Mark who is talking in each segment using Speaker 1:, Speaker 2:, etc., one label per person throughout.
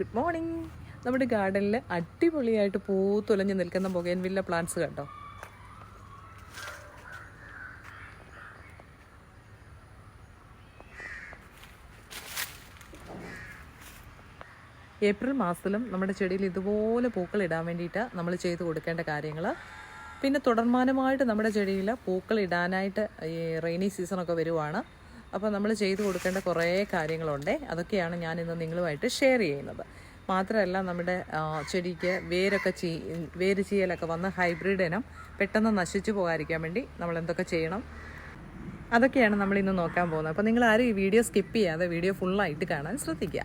Speaker 1: Good morning നമ്മുടെ ഗാർഡനിൽ അടിപൊളിയായിട്ട് പൂത്തുലഞ്ഞ് നിൽക്കുന്ന ബൊഗൈൻവില്ല പ്ലാന്റ്സ് കണ്ടോ? ഏപ്രിൽ മാസത്തിലും നമ്മുടെ ചെടിയിൽ ഇതുപോലെ പൂക്കൾ ഇടാൻ വേണ്ടിയിട്ട് നമ്മൾ ചെയ്തു കൊടുക്കേണ്ട കാര്യങ്ങൾ. പിന്നെ തുടർമാനമായിട്ട് നമ്മുടെ ചെടിയിൽ പൂക്കൾ ഇടാനായിട്ട് ഈ റെയിനി സീസണൊക്കെ വരുവാണ്. അപ്പോൾ നമ്മൾ ചെയ്തു കൊടുക്കേണ്ട കുറേ കാര്യങ്ങളുണ്ട്. അതൊക്കെയാണ് ഞാൻ ഇന്ന് നിങ്ങളുമായിട്ട് ഷെയർ ചെയ്യുന്നത്. മാത്രമല്ല നമ്മുടെ ചെടിക്ക് വേരൊക്കെ ചീ വേര് ചീയലൊക്കെ വന്ന് ഹൈബ്രിഡ് ഇനം പെട്ടെന്ന് നശിച്ചു പോകാതിരിക്കാൻ വേണ്ടി നമ്മൾ എന്തൊക്കെ ചെയ്യണം? അതൊക്കെയാണ് നമ്മൾ ഇന്ന് നോക്കാൻ പോകുന്നത്. അപ്പോൾ നിങ്ങൾ ആരും ഈ വീഡിയോ സ്കിപ്പ് ചെയ്യാതെ വീഡിയോ ഫുള്ളായിട്ട് കാണാൻ ശ്രദ്ധിക്കുക.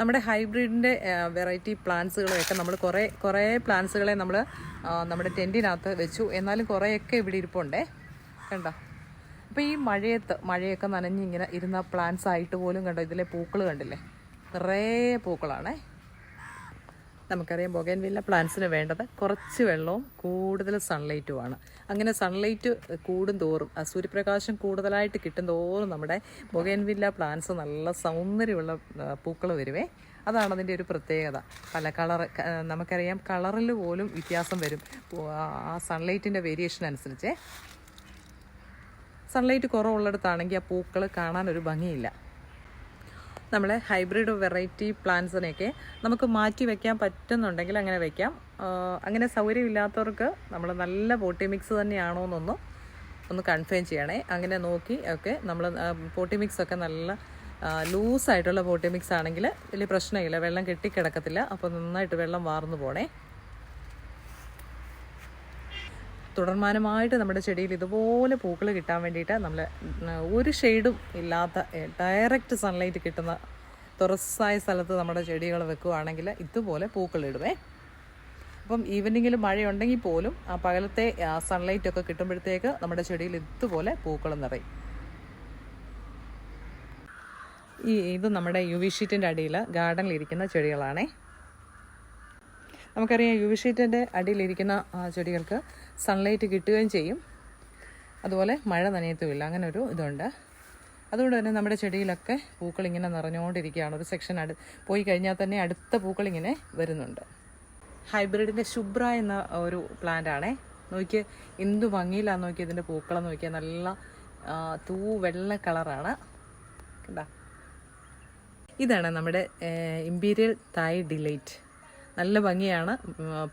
Speaker 1: നമ്മുടെ ഹൈബ്രിഡിന്റെ വെറൈറ്റി പ്ലാന്റ്സുകളൊക്കെ നമ്മൾ കുറേ കുറേ പ്ലാന്റ്സുകളെ നമ്മൾ നമ്മുടെ ടെന്റിനകത്ത് വെച്ചു. എന്നാലും കുറേയൊക്കെ ഇവിടെ ഇരിപ്പുണ്ടേ. കണ്ടോ? അപ്പോൾ ഈ മഴയത്ത് മഴയൊക്കെ നനഞ്ഞിങ്ങനെ ഇരുന്ന പ്ലാന്റ്സ് ആയിട്ട് പോലും കണ്ടോ? ഇതിലെ പൂക്കൾ കണ്ടില്ലേ? നിറയെ പൂക്കളാണേ. നമുക്കറിയാം ബൊഗൈൻവില്ല പ്ലാന്റ്സിന് വേണ്ടത് കുറച്ച് വെള്ളവും കൂടുതൽ സൺലൈറ്റുമാണ് അങ്ങനെ സൺലൈറ്റ് കൂടും തോറും സൂര്യപ്രകാശം കൂടുതലായിട്ട് കിട്ടും തോറും നമ്മുടെ ബൊഗൈൻവില്ല പ്ലാന്റ്സ് നല്ല സൗന്ദര്യമുള്ള പൂക്കൾ വരുവേ. അതാണ് അതിന്റെ ഒരു പ്രത്യേകത. പല കളർ നമുക്കറിയാം കളറിൽ പോലും വ്യത്യാസം വരും. ആ സൺലൈറ്റിന്റെ വേരിയേഷൻ അനുസരിച്ചേ. സൺലൈറ്റ് കുറവുള്ളിടത്താണെങ്കിൽ ആ പൂക്കൾ കാണാൻ ഒരു ഭംഗിയില്ല. നമ്മളെ ഹൈബ്രിഡ് വെറൈറ്റി പ്ലാന്റ്സിനെയൊക്കെ നമുക്ക് മാറ്റി വെക്കാൻ പറ്റുന്നുണ്ടെങ്കിൽ അങ്ങനെ വെക്കാം. അങ്ങനെ സൗകര്യമില്ലാത്തവർക്ക് നമ്മൾ നല്ല പോട്ടി മിക്സ് തന്നെയാണോ എന്നൊന്ന് ഒന്ന് കൺഫേം ചെയ്യണേ. അങ്ങനെ നോക്കി ഒക്കെ നമ്മൾ പോട്ടി മിക്സ് ഒക്കെ നല്ല ലൂസായിട്ടുള്ള പോട്ടി മിക്സ് ആണെങ്കിൽ വലിയ പ്രശ്നമില്ല. വെള്ളം കെട്ടിക്കിടക്കത്തില്ല. അപ്പോൾ നന്നായിട്ട് വെള്ളം വാർന്നു പോണേ. തുടർമാനമായിട്ട് നമ്മുടെ ചെടിയിൽ ഇതുപോലെ പൂക്കൾ കിട്ടാൻ വേണ്ടിയിട്ട് നമ്മൾ ഒരു ഷെയ്ഡും ഇല്ലാത്ത ഡയറക്റ്റ് സൺലൈറ്റ് കിട്ടുന്ന തുറസ്സായ സ്ഥലത്ത് നമ്മുടെ ചെടികൾ വെക്കുകയാണെങ്കിൽ ഇതുപോലെ പൂക്കൾ പൂക്കളിടുവേ അപ്പം ഈവനിങ്ങിൽ മഴയുണ്ടെങ്കിൽ പോലും ആ പകലത്തെ സൺലൈറ്റ് ഒക്കെ കിട്ടുമ്പോഴത്തേക്ക് നമ്മുടെ ചെടിയിൽ ഇതുപോലെ പൂക്കൾ നിറയും. ഈ ഇത് നമ്മുടെ യു വി ഷീറ്റിന്റെ അടിയിൽ ഗാർഡനിലിരിക്കുന്ന ചെടികളാണേ. നമുക്കറിയാം യു വി ഷീറ്റിന്റെ അടിയിലിരിക്കുന്ന ചെടികൾക്ക് സൺലൈറ്റ് കിട്ടുകയും ചെയ്യും. അതുപോലെ മഴ നനയത്തുമില്ല. അങ്ങനെ ഒരു ഇതുണ്ട്. അതുകൊണ്ട് തന്നെ നമ്മുടെ ചെടിയിലൊക്കെ പൂക്കൾ ഇങ്ങനെ നിറഞ്ഞുകൊണ്ടിരിക്കുകയാണ്. ഒരു സെക്ഷൻ അടു പോയി കഴിഞ്ഞാൽ തന്നെ അടുത്ത പൂക്കൾ ഇങ്ങനെ വരുന്നുണ്ട്. ഹൈബ്രിഡിന്റെ ശുഭ്ര എന്ന ഒരു പ്ലാന്റ് ആണേ. നോക്കി എന്ത് ഭംഗിയിലാന്ന് നോക്കി ഇതിന്റെ പൂക്കളെ നോക്കിയാൽ നല്ല തൂ വെള്ള കളറാണ്. കണ്ടാ? ഇതാണ് നമ്മുടെ ഇമ്പീരിയൽ തായ് ഡിലൈറ്റ് നല്ല ഭംഗിയാണ്.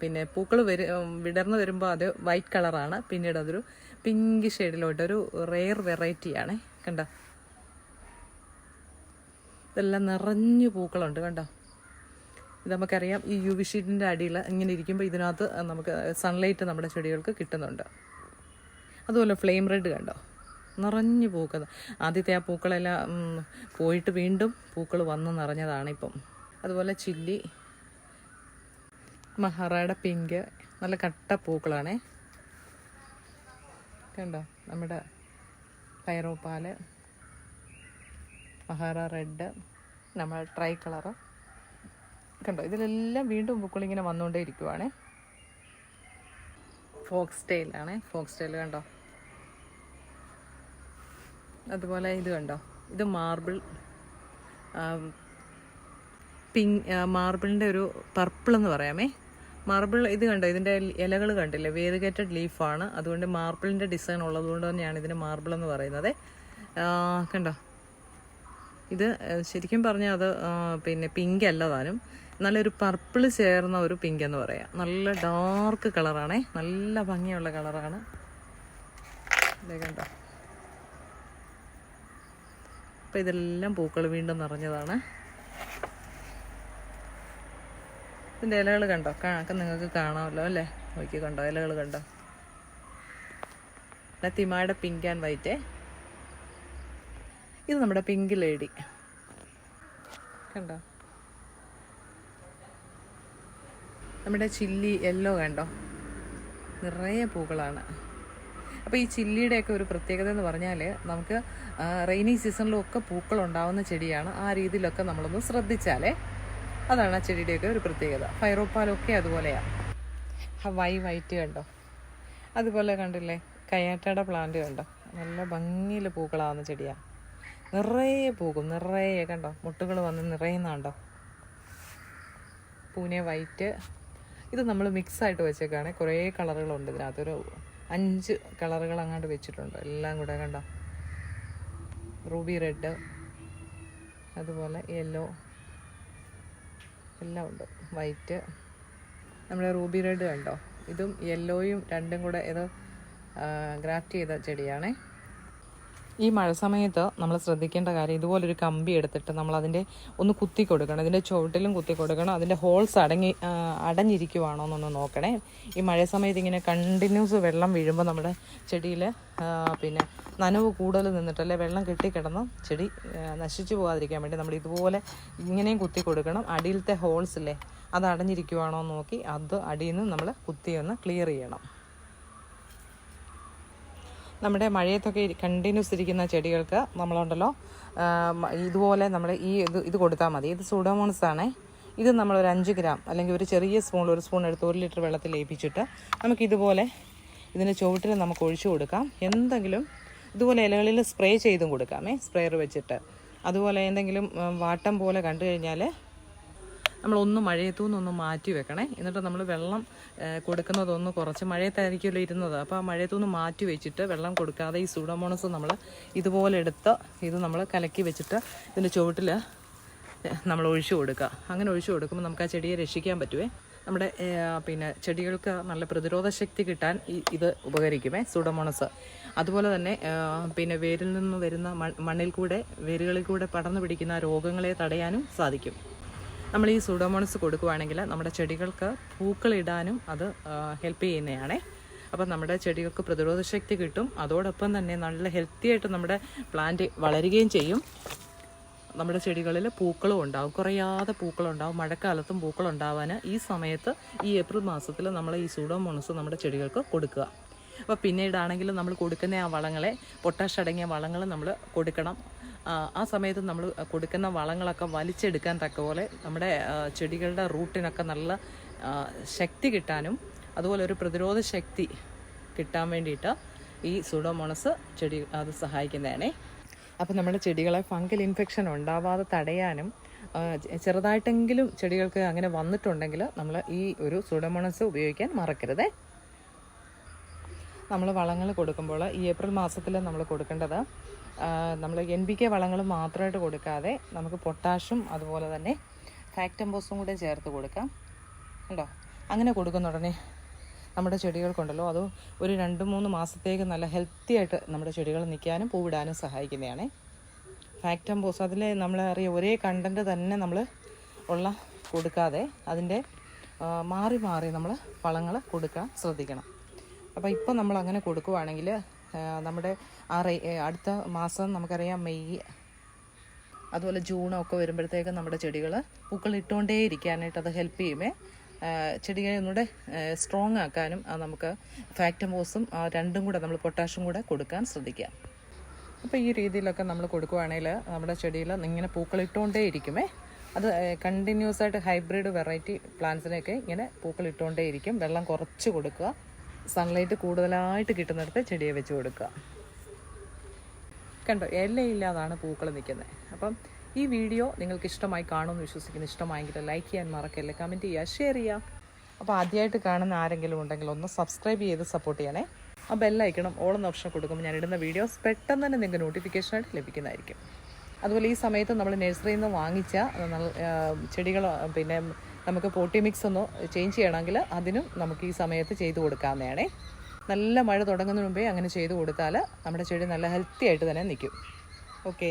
Speaker 1: പിന്നെ പൂക്കൾ വരു വിടർന്നു വരുമ്പോൾ അത് വൈറ്റ് കളറാണ്. പിന്നീട് അതൊരു പിങ്ക് ഷെയ്ഡിലോട്ട് ഒരു റെയർ വെറൈറ്റിയാണ്. കണ്ടോ? ഇതെല്ലാം നിറഞ്ഞു പൂക്കളുണ്ട് കണ്ടോ? ഇത് നമുക്കറിയാം ഈ യു വി ഷീറ്റിന്റെ അടിയിൽ ഇങ്ങനെ ഇരിക്കുമ്പോൾ ഇതിനകത്ത് നമുക്ക് സൺലൈറ്റ് നമ്മുടെ ചെടികൾക്ക് കിട്ടുന്നുണ്ട്. അതുപോലെ ഫ്ലെയിം റെഡ് കണ്ടോ? നിറഞ്ഞു പൂക്കുന്നത് ആദ്യത്തെ ആ പൂക്കളെല്ലാം പോയിട്ട് വീണ്ടും പൂക്കൾ വന്ന് നിറഞ്ഞതാണ് ഇപ്പം അതുപോലെ ചില്ലി മഹാറായുടെ പിങ്ക്. നല്ല കട്ട പൂക്കളാണേ. കണ്ടോ? നമ്മുടെ പൈറോപ്പാൽ. മഹാറ റെഡ്. നമ്മൾ ട്രൈ കളറ്. കണ്ടോ? ഇതിലെല്ലാം വീണ്ടും പൂക്കളിങ്ങനെ വന്നുകൊണ്ടേ ഇരിക്കുവാണേ. ഫോക്സ് ടെയിലാണേ ഫോക്സ് ടെയിൽ കണ്ടോ? അതുപോലെ ഇത് കണ്ടോ? ഇത് മാർബിൾ പിങ്ക് മാർബിളിന്റെ ഒരു പർപ്പിൾ എന്ന് പറയാമേ. മാർബിൾ ഇത് കണ്ടോ? ഇതിന്റെ ഇലകൾ കണ്ടില്ലേ? വേരിഗേറ്റഡ് ലീഫാണ് അതുകൊണ്ട് മാർബിളിന്റെ ഡിസൈൻ ഉള്ളതുകൊണ്ട് തന്നെയാണ് ഇതിന് മാർബിൾ എന്ന് പറയുന്നത്. കണ്ടോ? ഇത് ശരിക്കും പറഞ്ഞാൽ അത് പിന്നെ പിങ്ക് അല്ല താനും. നല്ലൊരു പർപ്പിൾ ചേർന്ന ഒരു പിങ്ക് എന്ന് പറയാം. നല്ല ഡാർക്ക് കളറാണേ നല്ല ഭംഗിയുള്ള കളറാണ് കണ്ടോ? അപ്പം ഇതെല്ലാം പൂക്കൾ വീണ്ടും നിറഞ്ഞതാണ്. ഇതിന്റെ ഇലകൾ കണ്ടോ? കാണൊക്കെ നിങ്ങൾക്ക് കാണാമല്ലോ അല്ലേ? നോക്കി കണ്ടോ? ഇലകൾ കണ്ടോ? തിമായുടെ പിങ്ക് ആൻഡ് വൈറ്റ് ഇത് നമ്മുടെ പിങ്ക് ലേഡി കണ്ടോ? നമ്മുടെ ചില്ലി യെല്ലോ കണ്ടോ? നിറയെ പൂക്കളാണ്. അപ്പോൾ ഈ ചില്ലിയുടെയൊക്കെ ഒരു പ്രത്യേകത എന്ന് പറഞ്ഞാൽ നമുക്ക് റെയിനി സീസണിലും ഒക്കെ പൂക്കൾ ഉണ്ടാവുന്ന ചെടിയാണ്. ആ രീതിയിലൊക്കെ നമ്മളൊന്ന് ശ്രദ്ധിച്ചാലേ അതാണ് ആ ചെടിയുടെയൊക്കെ ഒരു പ്രത്യേകത. ഫൈറോപ്പാലൊക്കെ അതുപോലെയാണ് ഹവായി വൈറ്റ് കണ്ടോ? അതുപോലെ കണ്ടില്ലേ? കയ്യാട്ടയുടെ പ്ലാന്റ് കണ്ടോ? നല്ല ഭംഗിയിൽ പൂക്കളാവുന്ന ചെടിയാണ് നിറയെ പൂക്കും നിറയെ കണ്ടോ? മുട്ടുകൾ വന്ന് നിറയുന്നുണ്ടോ പൂനെ വൈറ്റ്. ഇത് നമ്മൾ മിക്സ് ആയിട്ട് വെച്ചേക്കാണ്. കുറേ കളറുകളുണ്ട് ഇതിനകത്തൊരു അഞ്ച് കളറുകൾ അങ്ങോട്ട് വെച്ചിട്ടുണ്ട്. എല്ലാം കൂടെ കണ്ടോ? റൂബി റെഡ് അതുപോലെ യെല്ലോ. എല്ലാം ഉണ്ട്. വൈറ്റ് നമ്മുടെ റൂബി റെഡ് കണ്ടോ? ഇതും യെല്ലോയും രണ്ടും കൂടെ ഇത് ഗ്രാഫ്റ്റ് ചെയ്ത ചെടിയാണേ. ഈ മഴ സമയത്ത് നമ്മൾ ശ്രദ്ധിക്കേണ്ട കാര്യം ഇതുപോലൊരു കമ്പി എടുത്തിട്ട് നമ്മൾ അതിന്റെ ഒന്ന് കുത്തി കൊടുക്കണം. ഇതിന്റെ ചുവട്ടിലും കുത്തി കൊടുക്കണം. അതിന്റെ ഹോൾസ് അടങ്ങി അടഞ്ഞിരിക്കുവാണോ എന്നൊന്ന് നോക്കണേ. ഈ മഴ സമയത്ത് ഇങ്ങനെ കണ്ടിന്യൂസ് വെള്ളം വീഴുമ്പോൾ നമ്മുടെ ചെടിയിൽ പിന്നെ നനവ് കൂടുതൽ നിന്നിട്ടല്ലേ വെള്ളം കെട്ടിക്കിടന്ന് ചെടി നശിച്ചു പോകാതിരിക്കാൻ വേണ്ടി നമ്മൾ ഇതുപോലെ ഇങ്ങനെയും കുത്തി കൊടുക്കണം. അടിയിലത്തെ ഹോൾസ് ഇല്ലേ അത് അടഞ്ഞിരിക്കുവാണോ നോക്കി അത് അടിയിൽ നിന്ന് നമ്മൾ കുത്തി ഒന്ന് ക്ലിയർ ചെയ്യണം. നമ്മുടെ മഴയത്തൊക്കെ കണ്ടിന്യൂസ് ഇരിക്കുന്ന ചെടികൾക്ക് നമ്മളുണ്ടല്ലോ ഇതുപോലെ നമ്മൾ ഈ ഇത് ഇത് കൊടുത്താൽ മതി. ഇത് സൂഡോമോൺസ് ആണേ. ഇത് നമ്മൾ ഒരു അഞ്ച് ഗ്രാം അല്ലെങ്കിൽ ഒരു ചെറിയ സ്പൂൺ ഒരു സ്പൂൺ എടുത്ത് ഒരു ലിറ്റർ വെള്ളത്തിൽ ലയിപ്പിച്ചിട്ട് നമുക്ക് ഇതുപോലെ ഇതിന്റെ ചുവട്ടിൽ നമുക്ക് ഒഴിച്ചു കൊടുക്കാം. എന്തെങ്കിലും ഇതുപോലെ ഇലകളിൽ സ്പ്രേ ചെയ്തും കൊടുക്കാമേ. സ്പ്രേയർ വെച്ചിട്ട്. അതുപോലെ എന്തെങ്കിലും വാട്ടം പോലെ കണ്ടു കഴിഞ്ഞാൽ നമ്മളൊന്ന് മഴയത്തു നിന്നൊന്ന് മാറ്റി വെക്കണേ. എന്നിട്ട് നമ്മൾ വെള്ളം കൊടുക്കുന്നതൊന്നും കുറച്ച് മഴയത്തായിരിക്കുമല്ലോ ഇരുന്നത്. അപ്പോൾ ആ മഴയത്തു നിന്ന് മാറ്റി വെച്ചിട്ട് വെള്ളം കൊടുക്കാതെ ഈ സൂഡോമോണസ് നമ്മൾ ഇതുപോലെ എടുത്ത് ഇത് നമ്മൾ കലക്കി വെച്ചിട്ട് ഇതിന്റെ ചുവട്ടിൽ നമ്മൾ ഒഴിച്ചു കൊടുക്കുക. അങ്ങനെ ഒഴിച്ചു കൊടുക്കുമ്പോൾ നമുക്ക് ആ ചെടിയെ രക്ഷിക്കാൻ പറ്റുമേ നമ്മുടെ പിന്നെ ചെടികൾക്ക് നല്ല പ്രതിരോധ ശക്തി കിട്ടാൻ ഇത് ഉപകരിക്കുമേ സൂഡോമോണസ് അതുപോലെ തന്നെ പിന്നെ വേരിൽ നിന്ന് വരുന്ന മണ്ണിൽ കൂടെ വേരുകളിൽ കൂടെ പടർന്നു പിടിക്കുന്ന രോഗങ്ങളെ തടയാനും സാധിക്കും. നമ്മൾ ഈ സൂഡോമോണസ് കൊടുക്കുവാണെങ്കിൽ നമ്മുടെ ചെടികൾക്ക് പൂക്കളിടാനും അത് ഹെൽപ്പ് ചെയ്യുന്നതാണേ. അപ്പം നമ്മുടെ ചെടികൾക്ക് പ്രതിരോധ ശക്തി കിട്ടും. അതോടൊപ്പം തന്നെ നല്ല ഹെൽത്തി ആയിട്ട് നമ്മുടെ പ്ലാന്റ് വളരുകയും ചെയ്യും. നമ്മുടെ ചെടികളിൽ പൂക്കളും ഉണ്ടാവും. കുറയാതെ പൂക്കളുണ്ടാവും. മഴക്കാലത്തും പൂക്കളുണ്ടാവാൻ ഈ സമയത്ത് ഈ ഏപ്രിൽ മാസത്തിൽ നമ്മൾ ഈ സൂഡോമോണസ് നമ്മുടെ ചെടികൾക്ക് കൊടുക്കുക. അപ്പോൾ പിന്നീടാണെങ്കിലും നമ്മൾ കൊടുക്കുന്ന ആ വളങ്ങളെ പൊട്ടാഷ് അടങ്ങിയ വളങ്ങൾ നമ്മൾ കൊടുക്കണം. ആ, സമയത്ത് നമ്മൾ കൊടുക്കുന്ന വളങ്ങളൊക്കെ വലിച്ചെടുക്കാൻ തക്കപോലെ നമ്മുടെ ചെടികളുടെ റൂട്ടിനൊക്കെ നല്ല ശക്തി കിട്ടാനും അതുപോലെ ഒരു പ്രതിരോധ ശക്തി കിട്ടാൻ വേണ്ടിയിട്ട് ഈ സുഡോമോണസ് ചെടി അത് സഹായിക്കുന്നതാണേ. അപ്പം നമ്മുടെ ചെടികളെ ഫംഗൽ ഇൻഫെക്ഷൻ ഉണ്ടാവാതെ തടയാനും ചെറുതായിട്ടെങ്കിലും ചെടികൾക്ക് അങ്ങനെ വന്നിട്ടുണ്ടെങ്കിൽ നമ്മൾ ഈ ഒരു സുഡമോണസ് ഉപയോഗിക്കാൻ മറക്കരുതേ. നമ്മൾ വളങ്ങൾ കൊടുക്കുമ്പോൾ ഈ ഏപ്രിൽ മാസത്തിൽ നമ്മൾ കൊടുക്കേണ്ടത് നമ്മൾ എൻ ബി കെ വളങ്ങൾ മാത്രമായിട്ട് കൊടുക്കാതെ നമുക്ക് പൊട്ടാഷും അതുപോലെ തന്നെ ഫാക്ടംബോസും കൂടെ ചേർത്ത് കൊടുക്കാം. ഉണ്ടോ അങ്ങനെ കൊടുക്കുന്ന ഉടനെ നമ്മുടെ ചെടികൾക്കുണ്ടല്ലോ അത് ഒരു രണ്ട് മൂന്ന് മാസത്തേക്ക് നല്ല ഹെൽത്തി ആയിട്ട് നമ്മുടെ ചെടികൾ നിൽക്കാനും പൂവിടാനും സഹായിക്കുന്നതാണ്. ഫാക്ടംബോസ് അതിൽ നമ്മൾ അറിയാം ഒരേ കണ്ടന്റ് തന്നെ നമ്മൾ ഉള്ള കൊടുക്കാതെ അതിന്റെ മാറി മാറി നമ്മൾ വളങ്ങൾ കൊടുക്കാൻ ശ്രദ്ധിക്കണം. അപ്പോൾ ഇപ്പോൾ നമ്മൾ അങ്ങനെ കൊടുക്കുവാണെങ്കിൽ നമ്മുടെ ആ അടുത്ത മാസം നമുക്കറിയാം മെയ് അതുപോലെ ജൂണൊക്കെ വരുമ്പോഴത്തേക്കും നമ്മുടെ ചെടികൾ പൂക്കൾ ഇട്ടുകൊണ്ടേ ഇരിക്കാനായിട്ട് അത് ഹെൽപ്പ് ചെയ്യുമേ. ചെടികളെ ഒന്നുകൂടെ സ്ട്രോങ് ആക്കാനും നമുക്ക് ഫാക്ടമോസും രണ്ടും കൂടെ നമ്മൾ പൊട്ടാഷും കൂടെ കൊടുക്കാൻ ശ്രദ്ധിക്കാം. അപ്പോൾ ഈ രീതിയിലൊക്കെ നമ്മൾ കൊടുക്കുവാണെങ്കിൽ നമ്മുടെ ചെടിയിൽ ഇങ്ങനെ പൂക്കൾ ഇട്ടുകൊണ്ടേ ഇരിക്കുമേ. അത് കണ്ടിന്യൂസ് ആയിട്ട് ഹൈബ്രിഡ് വെറൈറ്റി പ്ലാന്റ്സിനെയൊക്കെ ഇങ്ങനെ പൂക്കൾ ഇട്ടുകൊണ്ടേ ഇരിക്കും. വെള്ളം കുറച്ച് കൊടുക്കുക. സൺലൈറ്റ് കൂടുതലായിട്ട് കിട്ടുന്നിടത്ത് ചെടിയെ വെച്ച് കൊടുക്കുക. കണ്ടോ ഇലയില്ലാതാണ് പൂക്കൾ നിൽക്കുന്നത്. അപ്പം ഈ വീഡിയോ നിങ്ങൾക്ക് ഇഷ്ടമായി കാണുമെന്ന് വിശ്വസിക്കുന്നു. ഇഷ്ടമായെങ്കിൽ ലൈക്ക് ചെയ്യാൻ മറക്കല്ലേ കമന്റ് ചെയ്യുക ഷെയർ ചെയ്യുക. അപ്പോൾ ആദ്യമായിട്ട് കാണുന്ന ആരെങ്കിലും ഉണ്ടെങ്കിൽ ഒന്ന് സബ്സ്ക്രൈബ് ചെയ്ത് സപ്പോർട്ട് ചെയ്യണേ. ആ ബെല്ലൈക്കണം ഓളെന്ന ഓപ്ഷൻ കൊടുക്കുമ്പോൾ ഞാൻ ഇടുന്ന വീഡിയോസ് പെട്ടെന്ന് തന്നെ നിങ്ങൾക്ക് നോട്ടിഫിക്കേഷനായിട്ട് ലഭിക്കുന്നതായിരിക്കും. അതുപോലെ ഈ സമയത്ത് നമ്മൾ നഴ്സറിയിൽ നിന്ന് വാങ്ങിച്ച ചെടികൾ പിന്നെ നമുക്ക് പോട്ടി മിക്സ് ഒന്ന് ചേഞ്ച് ചെയ്യണമെങ്കിൽ അതിനും നമുക്ക് ഈ സമയത്ത് ചെയ്ത് കൊടുക്കാവുന്നതാണേ. നല്ല മഴ തുടങ്ങുന്നതിന് മുമ്പേ അങ്ങനെ ചെയ്ത് കൊടുത്താൽ നമ്മുടെ ചെടി നല്ല ഹെൽത്തി ആയിട്ട് തന്നെ നിൽക്കും. ഓക്കെ